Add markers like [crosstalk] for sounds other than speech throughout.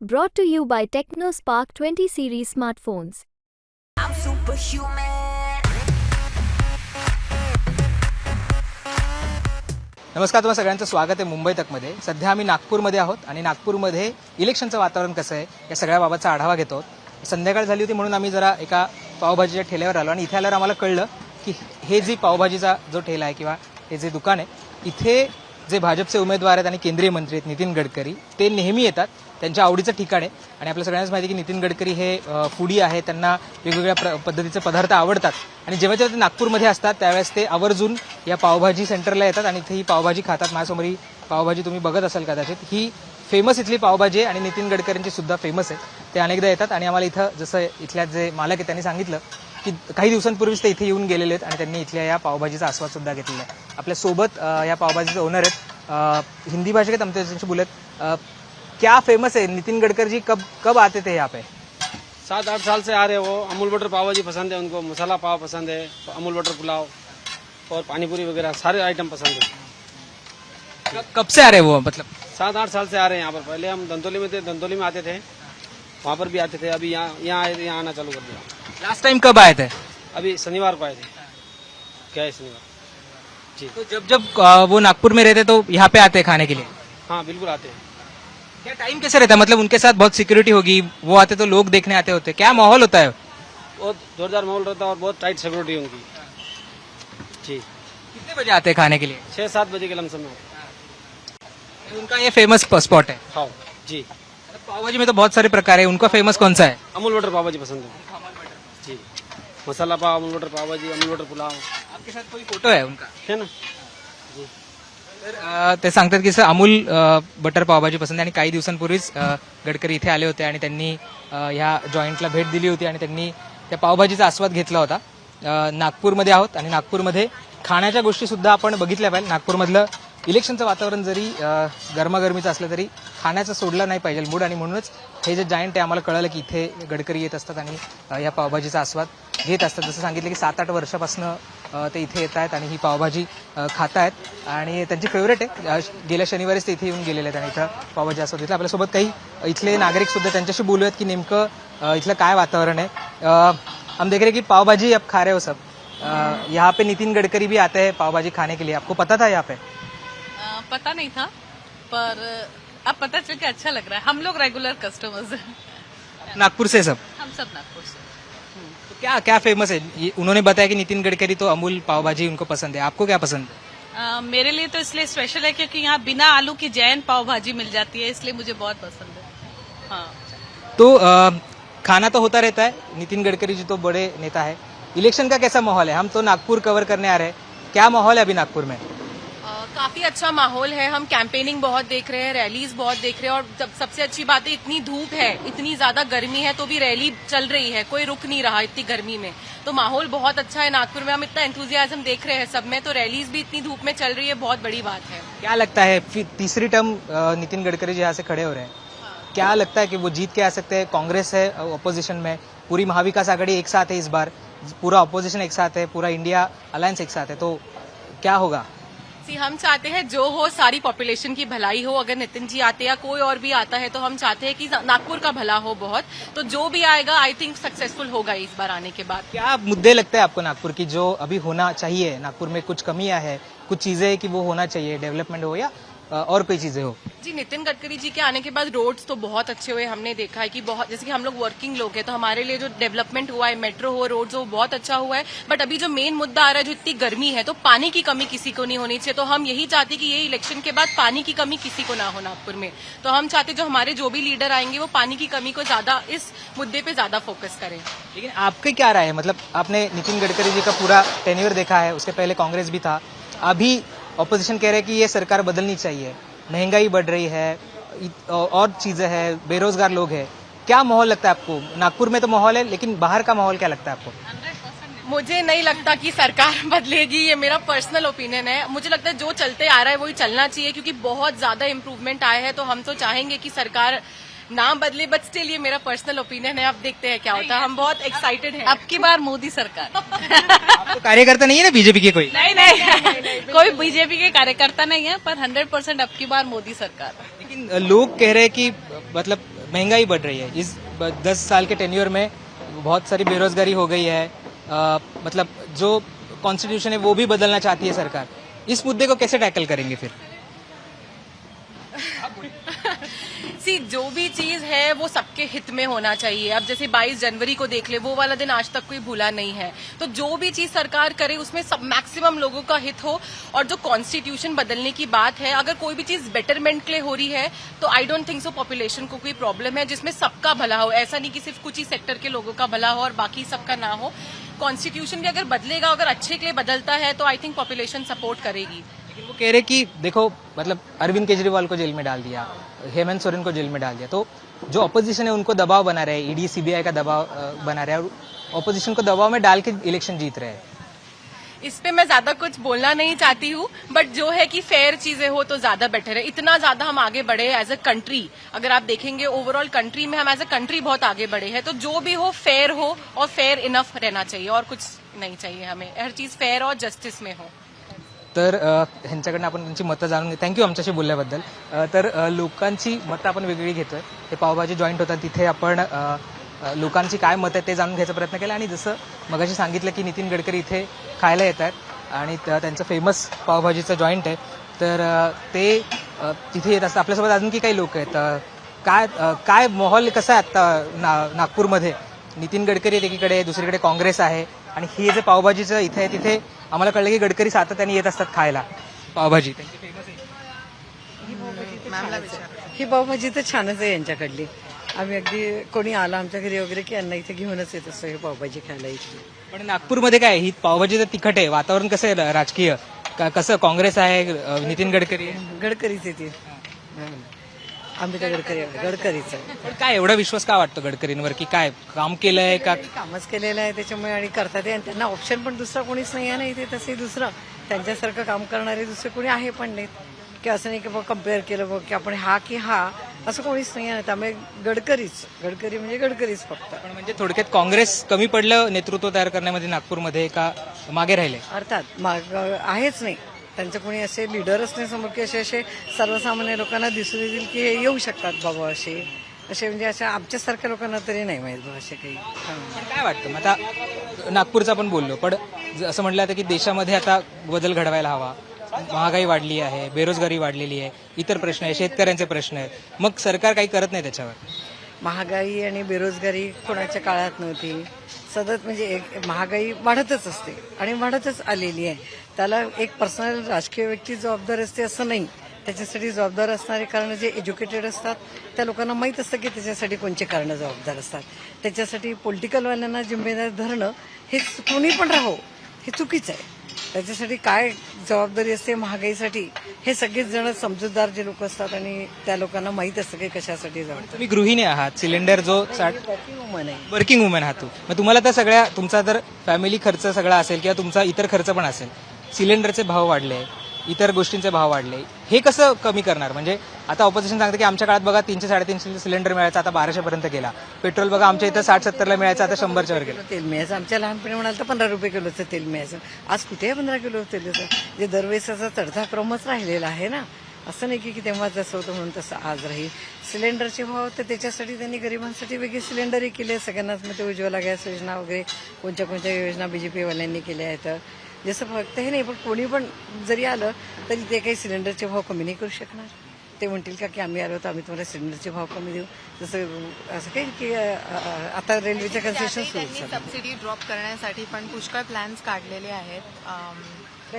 Brought to you by TechnoSpark 20 series smartphones. I'm superhuman. नमस्कार तुम्हा सगळ्यांचं स्वागत आहे मुंबई तकमध्ये सध्या आम्ही नागपूरमध्ये आहोत आणि नागपूरमध्ये इलेक्शनचं वातावरण कसं आहे या सगळ्या बाबतचा आढावा घेतो. संध्याकाळ झाली होती म्हणून आम्ही जरा एका पावभाजीच्या ठेल्यावर आलो आणि इथे आल्यावर आम्हाला कळलं की हे जी पावभाजीचा जो ठेला आहे किंवा हे जे दुकान आहे इथे जे भाजपचे उमेदवार आहेत आणि केंद्रीय मंत्री आहेत नितीन गडकरी ते नेहमी येतात. त्यांच्या आवडीचं ठिकाण आहे. आणि आपल्या सगळ्यांनाच माहिती आहे की नितीन गडकरी हे फुडी आहे. त्यांना वेगवेगळ्या प्र पद्धतीचे पदार्थ आवडतात. आणि जेव्हा जेव्हा ते नागपूरमध्ये असतात त्यावेळेस ते आवर्जून या पावभाजी सेंटरला येतात आणि इथे ही पावभाजी खातात. माझ्यासमोर ही पावभाजी तुम्ही बघत असाल कदाचित. ही फेमस इथली पावभाजी आहे आणि नितीन गडकरींची सुद्धा फेमस आहे. ते अनेकदा येतात आणि आम्हाला इथं जसं इथल्या जे मालक आहेत त्यांनी सांगितलं की काही दिवसांपूर्वीच ते इथे येऊन गेलेले आहेत आणि त्यांनी इथल्या या पावभाजीचा आस्वाद सुद्धा घेतलेला आहे. आपल्यासोबत अं, या पावभाजीचे ओनर आहेत. हिंदी भाषा के आमच्या त्यांच्याशी बोलत क्या फेमस है नितिन गडकरी जी कब कब आते थे यहाँ पे? सात आठ साल से आ रहे हैं। वो अमूल बटर पाव भाजी पसंद है उनको। मसाला पाव पसंद है अमूल बटर पुलाव और पानीपुरी वगैरह सारे आइटम पसंद है। कब- से आ रहे हैं वो मतलब? सात आठ साल से आ रहे हैं यहाँ पर। पहले हम धंतोली में थे धंतोली में आते थे वहाँ पर भी आते थे। अभी यहाँ यहाँ आए थे यहाँ आना चालू कर दिया। लास्ट टाइम कब आए थे? अभी शनिवार को आए थे। क्या है शनिवार? जी। तो जब जब वो नागपुर में रहते तो यहाँ पे आते हैं खाने के लिए? हाँ बिल्कुल आते हैं। क्या टाइम कैसे रहता? है मतलब उनके साथ बहुत सिक्योरिटी होगी वो आते तो लोग देखने आते होते। क्या माहौल होता है? बहुत जोरदार माहौल रहता है और बहुत टाइट सिक्योरिटी उनकी जी। कितने बजे आते हैं खाने के लिए? छः सात बजे के लमसम में। उनका ये फ़ेमस स्पॉट है। हैं। जी। पावभाजी में तो बहुत सारे प्रकार है। उनका फ़ेमस कौन सा है? अमूल बटर पाव भाजी पसंद है। मसाला पाव अमूल बटर पाव भाजी अमूल बटर पुलाव. आपके साथ कोई फोटो है उनका? है ना? तर अ, ते सांगतात की सर अमूल अ, बटर पावभाजी पसंत आहे आणि काही दिवसांपूर्वीच अ, गडकरी इथे आले होते आणि त्यांनी अ, ह्या जॉईंटला भेट दिली होती आणि त्यांनी त्या पावभाजीचा आस्वाद घेतला होता. अ, नागपूरमध्ये आहोत आणि नागपूरमध्ये खाण्याच्या गोष्टी सुद्धा आपण बघितल्या पाहिजे. नागपूरमधलं इलेक्शनचं वातावरण जरी गरमागरमीचं असलं तरी खाण्याचं सोडलं नाही पाहिजे मूड. आणि म्हणूनच हे जे जायंट आहे आम्हाला कळलं की इथे गडकरी येत असतात आणि या पावभाजीचा आस्वाद घेत असतात. जसं सांगितलं की सात आठ वर्षापासून ते इथे येत आहेत आणि ही पावभाजी अ, खात आहेत. आणि त्यांची फेवरेट आहे. गेल्या शनिवारीच ते इथे येऊन गेलेले आहेत आणि इथं पावभाजी आस्वाद घेतला. आपल्यासोबत काही इथले नागरिक सुद्धा त्यांच्याशी बोलूयात की नेमकं इथलं काय वातावरण आहे. हम देख रहे की पावभाजी आप अब खा रहे हो सब. यहाँ पे नितिन गडकरी भी आते हैं पाव भाजी खाने के लिए. आपको पता था यहाँ पे? पता नहीं था पर अब पता चल के अच्छा लग रहा है। हम लोग रेगुलर कस्टमर्स हैं। नागपुर से सब? हम सब नागपुर से। तो क्या क्या फ़ेमस है? ये उन्होंने बताया कि नितिन गडकरी तो अमूल पाव भाजी उनको पसंद है। आपको क्या पसंद है? अ, मेरे लिए तो इसलिए स्पेशल है क्योंकि यहाँ बिना आलू की जैन पाव भाजी मिल जाती है इसलिए मुझे बहुत पसंद है। हाँ। तो अ, खाना तो होता रहता है। नितिन गडकरी जी तो बड़े नेता है। इलेक्शन का कैसा माहौल है? हम तो नागपुर कवर करने आ रहे हैं। क्या माहौल है अभी नागपुर में? काफ़ी अच्छा माहौल है। हम कैंपेनिंग बहुत देख रहे हैं रैलीज बहुत देख रहे हैं और जब सबसे अच्छी बात है इतनी धूप है इतनी ज़्यादा गर्मी है तो भी रैली चल रही है। कोई रुक नहीं रहा इतनी गर्मी में। तो माहौल बहुत अच्छा है नागपुर में। हम इतना एंथुजियाज्म देख रहे हैं सब में तो रैलीज भी इतनी धूप में चल रही है बहुत बड़ी बात है। क्या लगता है तीसरी टर्म नितिन गडकरी जी यहाँ से खड़े हो रहे हैं। क्या लगता है कि वो जीत के आ सकते हैं? कांग्रेस है अपोजिशन में। पूरी महाविकास आघाड़ी एक साथ है इस बार। पूरा अपोजिशन एक साथ है पूरा इंडिया अलायंस एक साथ है। तो क्या होगा? सी, हम चाहते हैं जो हो सारी पॉपुलेशन की भलाई हो, अगर नितिन जी आते या कोई और भी आता है तो हम चाहते हैं कि नागपुर का भला हो बहुत। तो जो भी आएगा आई थिंक सक्सेसफुल होगा इस बार आने के बाद। क्या मुद्दे लगते हैं आपको नागपुर की, जो अभी होना चाहिए? नागपुर में कुछ कमियाँ है, कुछ चीज़ें है कि वो होना चाहिए, डेवलपमेंट हो या और कोई चीज़ें हो? जी नितिन गडकरी जी के आने के बाद रोड्स तो बहुत अच्छे हुए हमने देखा है कि बहुत जैसे कि हम लोग वर्किंग लोग हैं तो हमारे लिए जो डेवलपमेंट हुआ है मेट्रो हो रोड्स हो बहुत अच्छा हुआ है। बट अभी जो मेन मुद्दा आ रहा है जो इतनी गर्मी है तो पानी की कमी किसी को नहीं होनी चाहिए। तो हम यही चाहते कि ये इलेक्शन के बाद पानी की कमी किसी को ना हो नागपुर में। तो हम चाहते जो हमारे जो भी लीडर आएँगे वो पानी की कमी को ज़्यादा इस मुद्दे पे ज़्यादा फोकस करें। लेकिन आपके क्या राय है? मतलब आपने नितिन गडकरी जी का पूरा टेन्यूर देखा है उसके पहले कांग्रेस भी था। अभी ऑपोजिशन कह रहे हैं कि ये सरकार बदलनी चाहिए। महँगाई बढ़ रही है और चीज़ें हैं, बेरोजगार लोग हैं। क्या माहौल लगता है आपको? नागपुर में तो माहौल है, लेकिन बाहर का माहौल क्या लगता है आपको? मुझे नहीं लगता कि सरकार [laughs] बदलेगी, ये मेरा पर्सनल ओपिनियन है। मुझे लगता है जो चलते आ रहा है, वही चलना चाहिए, क्योंकि बहुत ज़्यादा इम्प्रूवमेंट आए हैं तो हम तो चाहेंगे कि सरकार ना बदले बट स्टिल ये मेरा पर्सनल ओपिनियन है। अब देखते हैं क्या होता है। हम बहुत एक्साइटेड हैं। अब की बार मोदी सरकार। [laughs] आपको कार्यकर्ता नहीं है ना बीजेपी के कोई? नहीं नहीं। कोई बीजेपी के कार्यकर्ता नहीं है पर हंड्रेड परसेंट अब की बार मोदी सरकार। लेकिन लोग कह रहे हैं कि मतलब महँगाई बढ़ रही है। इस दस साल के टेन्योर में बहुत सारी बेरोजगारी हो गई है। मतलब जो कॉन्स्टिट्यूशन है वो भी बदलना चाहती है सरकार। इस मुद्दे को कैसे टैकल करेंगे फिर? सी, जो भी चीज़ है, वो सबके हित में होना चाहिए। अब जैसे 22 जनवरी को देख ले, वो वाला दिन आज तक कोई भूला नहीं है। तो जो भी चीज़ सरकार करे, उसमें सब मैक्सिमम लोगों का हित हो। और जो कॉन्स्टिट्यूशन बदलने की बात है, अगर कोई भी चीज़ बेटरमेंट के लिए हो रही है तो I don't think so population को कोई प्रॉब्लम है, जिसमें सबका भला हो। ऐसा नहीं कि सिर्फ़ कुछ ही सेक्टर के लोगों का भला हो और बाकी सबका ना हो। कॉन्स्टिट्यूशन भी अगर बदलेगा, अगर अच्छे के लिए बदलता है तो आई थिंक पॉपुलेशन सपोर्ट करेगी। लेकिन वो कह रहे कि देखो मतलब अरविंद केजरीवाल को जेल में डाल दिया, हेमंत सोरेन को जेल में डाल दिया। तो जो अपोजिशन है, उनको दबाव बना रहे ईडी सीबीआई का दबाव बना रहे और अपोजिशन को दबाव में डाल के इलेक्शन जीत रहे हैं। इस पे मैं ज़्यादा कुछ बोलना नहीं चाहती हूँ बट जो है कि फेयर चीज़ें हो तो ज़्यादा बेटर है। इतना ज़्यादा हम आगे बढ़े एज अ कंट्री अगर आप देखेंगे ओवरऑल कंट्री में हम एज अ कंट्री बहुत आगे बढ़े हैं तो जो भी हो फेयर हो और फेयर इनफ रहना चाहिए, और कुछ नहीं चाहिए हमें। हर चीज़ फेयर और जस्टिस में हो। तर ह्यांच्याकडनं आपण त्यांची मतं जाणून घेऊ. थँक्यू आमच्याशी बोलल्याबद्दल. तर लोकांची मतं आपण वेगळी घेतोय. ते पावभाजी जॉईंट होतात. तिथे आपण लोकांची काय मतं आहेत ते जाणून घ्यायचा प्रयत्न केला. आणि जसं मगाशी सांगितलं की नितीन गडकरी इथे खायला येत आहेत आणि त्यांचं फेमस पावभाजीचं जॉईंट आहे. तर ते तिथे येत असतात. आपल्यासोबत अजून की काही लोक आहेत? काय काय माहोल कसा आहे आत्ता ना नागपूरमध्ये? नितीन गडकरी एकीकडे दुसरीकडे काँग्रेस आहे. आणि हे जे पावभाजीचं इथे आहे तिथे आम्हाला कळलं की गडकरी सातत्याने येत असतात खायला. पावभाजी. त्यांची famous आहे. ही पावभाजी तर छानच आहे. यांच्याकडली. आम्ही अगदी कोणी आला आमच्या घरी वगैरे की यांना इथे घेऊनच येत असतो हे पावभाजी खायला इथली पण नागपूरमध्ये काय? ही पावभाजी तर तिखट आहे. वातावरण कसं आहे? राजकीय. का- कसं? काँग्रेस आहे अ, नितीन गडकरी आहे? गडकरीच येते तर गडकरी गडकरीच आहे पण काय एवढा विश्वास का वाटतो गडकरींवर की काय काम केलंय का? कामच केलेलं आहे त्याच्यामुळे आणि करतात. आणि त्यांना ऑप्शन पण दुसरा कोणीच नाही आहे ना इथे तसंही दुसरं. त्यांच्यासारखं काम करणारे दुसरे कोणी आहे पण नाहीत. की असं नाही की बघ कंपेअर केलं बघ की आपण हा की हा असं कोणीच नाही आहे. त्यामुळे गडकरीच गडकरी म्हणजे गडकरीच फक्त. पण म्हणजे थोडक्यात काँग्रेस कमी पडलं नेतृत्व तयार करण्यामध्ये नागपूरमध्ये का मागे राहिले? अर्थात माग आहेच नाही. त्यांचं कोणी असे लिडरच नाही समोर की असे असे सर्वसामान्य लोकांना दिसून येतील की हे येऊ शकतात बाबा असे. असे म्हणजे अशा आमच्यासारख्या लोकांना तरी नाही माहीत बा असे काही. पण काय वाटतं? मग आता नागपूरचं आपण बोललो पण असं म्हटलं जातं की देशामध्ये आता बदल घडवायला हवा. महागाई वाढली आहे बेरोजगारी वाढलेली आहे इतर प्रश्न आहे शेतकऱ्यांचे प्रश्न आहेत. मग सरकार काही करत नाही त्याच्यावर. महागाई आणि बेरोजगारी कोणाच्या काळात नव्हती. सतत म्हणजे एक महागाई वाढतच असते आणि वाढतच आलेली आहे. त्याला एक पर्सनल राजकीय व्यक्ती जबाबदार असते असं नाही. त्याच्यासाठी जबाबदार असणारे कारण जे एज्युकेटेड असतात त्या लोकांना माहीत असतं की त्याच्यासाठी कोणचे कारणं जबाबदार असतात. त्याच्यासाठी पॉलिटिकलवाल्यांना जिम्मेदार धरणं हे कोणी पण राहो हे चुकीचं आहे. त्याच्यासाठी काय जबाबदारी असते महागाईसाठी हे सगळेच जण समजूतदार जे लोक असतात आणि त्या लोकांना माहीत असतं की कशासाठी जबाबदार तुम्ही गृहिणी आहात सिलेंडर जो साठ वर्किंग वुमन आहे. वर्किंग वुमेन आहात तू. मग तुम्हाला तर सगळ्या तुमचा तर फॅमिली खर्च सगळा असेल किंवा तुमचा इतर खर्च पण असेल. सिलेंडरचे भाव वाढले. इतर गोष्टींचे भाव वाढले. हे कसं कमी करणार? म्हणजे आता ऑपोजिशन सांगतं की आमच्या काळात बघा तीनशे साडेतीनशे सिलेंडर मिळायचा आता बाराशे पर्यंत गेला. पेट्रोल बघा आमच्या इथं साठ सत्तरला मिळायचं आता शंभरच्या वर गेलं. तेल मिळायचं. आमच्या लहानपणी म्हणाल तर पंधरा रुपये किलोचं तेल मिळायचं. आज कुठे पंधरा किलो तेलाचं जे दरवेळेस असा चढता क्रमच राहिलेला आहे ना. असं नाही की की तेव्हा जसं होतं म्हणून तसं आज राहील. सिलेंडरचे भाव तर त्याच्यासाठी त्यांनी गरिबांसाठी वेगळे सिलेंडरही केले. सगळ्यांनाच मग ते उज्ज्वला गॅस योजना वगैरे कोणत्या कोणत्या योजना बीजेपीवाल्यांनी केल्या आहेत. जसं फक्त हे नाही पण कोणी पण जरी आलं तरी ते काही सिलेंडरचे भाव कमी नाही करू शकणार. ते म्हणतील का की आम्ही आलो तर आम्ही तुम्हाला सिलेंडरचे भाव कमी देऊ. जसं असं काही की आता रेल्वेच्या कन्सेशन सुरू. सबसिडी ड्रॉप करण्यासाठी पण पुष्कळ प्लॅन्स काढलेले आहेत.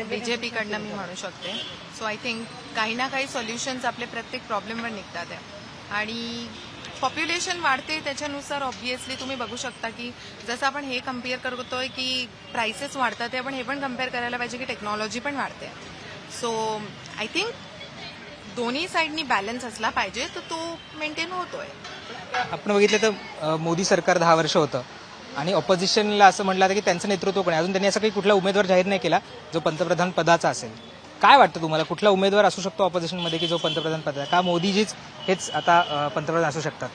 बीजेपीकडनं मी म्हणू शकते. सो आय थिंक काही ना काही सोल्युशन्स आपले प्रत्येक प्रॉब्लेमवर निघतात आहे. आणि पॉप्युलेशन वाढते त्याच्यानुसार ऑब्व्हियसली तुम्ही बघू शकता की जसं आपण हे कंपेअर करतोय की प्राइसेस वाढतात ते आपण हे पण कंपेअर करायला पाहिजे की टेक्नॉलॉजी पण वाढते. सो आय थिंक दोन्ही साईडनी बॅलन्स असला पाहिजे तर तो मेंटेन होतोय. आपण बघितलं तर मोदी सरकार दहा वर्ष होतं. आणि ऑपोजिशनला असं म्हटलं की त्यांचं नेतृत्व कोण अजून त्यांनी असं काही कुठला उमेदवार जाहीर नाही केला जो पंतप्रधान पदाचा असेल. काय वाटतं तुम्हाला? कुठला उमेदवार असू शकतो ऑपोजिशनमध्ये की जो पंतप्रधान पदाचा का मोदीजीच हेच आता पंतप्रधान असू शकतात?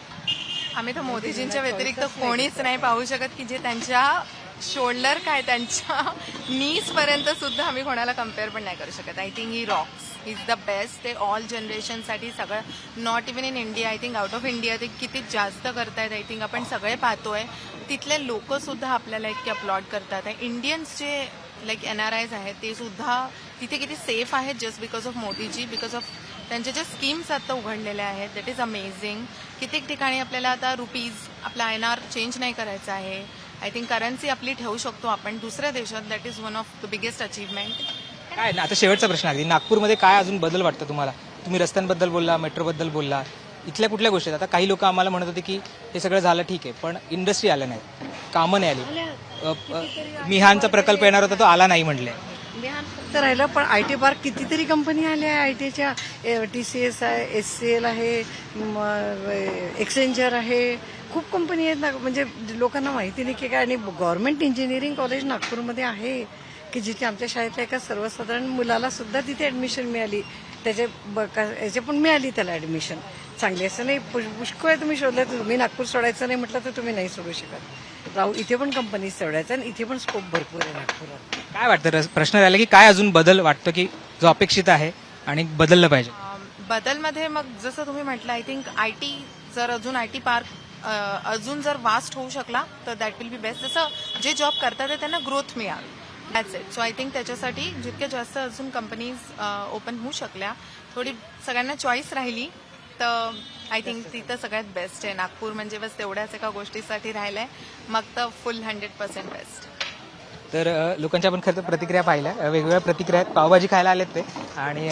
आम्ही तर मोदीजींच्या व्यतिरिक्त कोणीच नाही पाहू शकत की जे त्यांच्या शोल्डर काय त्यांच्या नीज पर्यंत सुद्धा आम्ही कोणाला कंपेअर पण नाही करू शकत. I think he rocks is the best to all जनरेशनसाठी सगळं not even in India I think out of India ते किती जास्त करतायत आय थिंक आपण सगळे पाहतोय. तिथले लोक सुद्धा आपल्याला इतके अपलॉड करतात. इंडियन्स जे लाईक एन आर आयज आहेत ते सुद्धा तिथे किती सेफ आहेत just because of Modi ji because of त्यांच्या ज्या स्कीम्स आता उघडलेल्या आहेत. दॅट इज अमेझिंग कित्येक ठिकाणी आपल्याला आता रुपीज आपला एन आर चेंज नाही करायचा आहे. आय थिंक करन्सी आपली ठेवू शकतो आपण. दुसऱ्या देशात that is one of the biggest achievement काय ना आता शेवटचा प्रश्न अगदी. नागपूरमध्ये काय अजून बदल वाटतं तुम्हाला? तुम्ही रस्त्यांबद्दल बोलला मेट्रोबद्दल बोलला. इथल्या कुठल्या गोष्टी आहेत? आता काही लोक आम्हाला म्हणत होते की हे सगळं झालं ठीक आहे पण इंडस्ट्री आलं नाही. कामं नाही आली. अ, अ, मिहानचा प्रकल्प येणार होता तो आला नाही म्हटले तर राहिलं पण आय टी पार्क कितीतरी कंपनी आल्या आहे. आय टीच्या टी सी एस आहे एस सी एल आहे एक्सेंजर आहे. खूप कंपनी आहेत ना म्हणजे लोकांना माहिती नाही की काय आणि गव्हर्नमेंट इंजिनिअरिंग कॉलेज नागपूरमध्ये आहे की जिथे आमच्या शाळेतल्या एका सर्वसाधारण मुलाला सुद्धा तिथे ऍडमिशन मिळाली. त्याचे ब- का- याचे पण मिळाली त्याला ऍडमिशन चांगली असं नाही पुष्कळ आहे तुम्ही शोधलं तर तुम्ही नागपूर सोडायचं नाही म्हटलं तर तुम्ही नाही सोडू शकत. राहू इथे पण कंपनीज सोडायचं आणि इथे पण स्कोप भरपूर आहे नागपुरात काय वाटतं? प्रश्न राहिला की काय अजून बदल वाटतो की जो अपेक्षित आहे आणि बदललं पाहिजे? बदलमध्ये मग जसं तुम्ही म्हटलं आय थिंक आय टी जर अजून आय टी पार्क अजून जर वास्ट होऊ शकला तर दॅट विल बी बेस्ट जसं जे जॉब करतात ते त्यांना ग्रोथ मिळाल. That's it so I think त्याच्यासाठी जितक्या जास्त अजून कंपनीज ओपन होऊ शकल्या थोडी सगळ्यांना चॉईस राहिली तर आय थिंक तिथं सगळ्यात बेस्ट आहे. नागपूर म्हणजे बस तेवढ्याच एका गोष्टीसाठी राहिलंय. मग तर फुल हंड्रेड पर्सेंट बेस्ट तर लोकांच्या आपण खरं तर प्रतिक्रिया पाहिल्या. वेगवेगळ्या प्रतिक्रिया आहेत. पावभाजी खायला आलेत ते. आणि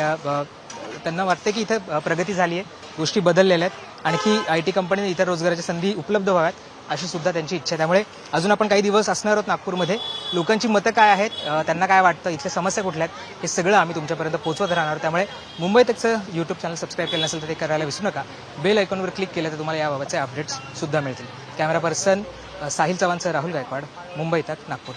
त्यांना वाटतं की इथं प्रगती झाली आहे. गोष्टी बदललेल्या आहेत. आणखी आय टी कंपनी इतर रोजगाराच्या संधी उपलब्ध व्हाव्यात अशी सुद्धा त्यांची इच्छा आहे. त्यामुळे अजून आपण काही दिवस असणार आहोत नागपूरमध्ये. लोकांची मतं काय आहेत? त्यांना काय वाटतं? इथल्या समस्या कुठल्या आहेत? हे सगळं आम्ही तुमच्यापर्यंत पोहोचवत राहणार त्यामुळे मुंबई तकचं यूट्यूब चॅनल सबस्क्राईब केलं नसेल तर ते करायला विसरू नका. बेल आयकॉनवर क्लिक केलं तर तुम्हाला याबाबतचे अपडेट्स सुद्धा मिळतील. कॅमेरा पर्सन साहिल चव्हाणचं राहुल गायकवाड मुंबई तक नागपूर.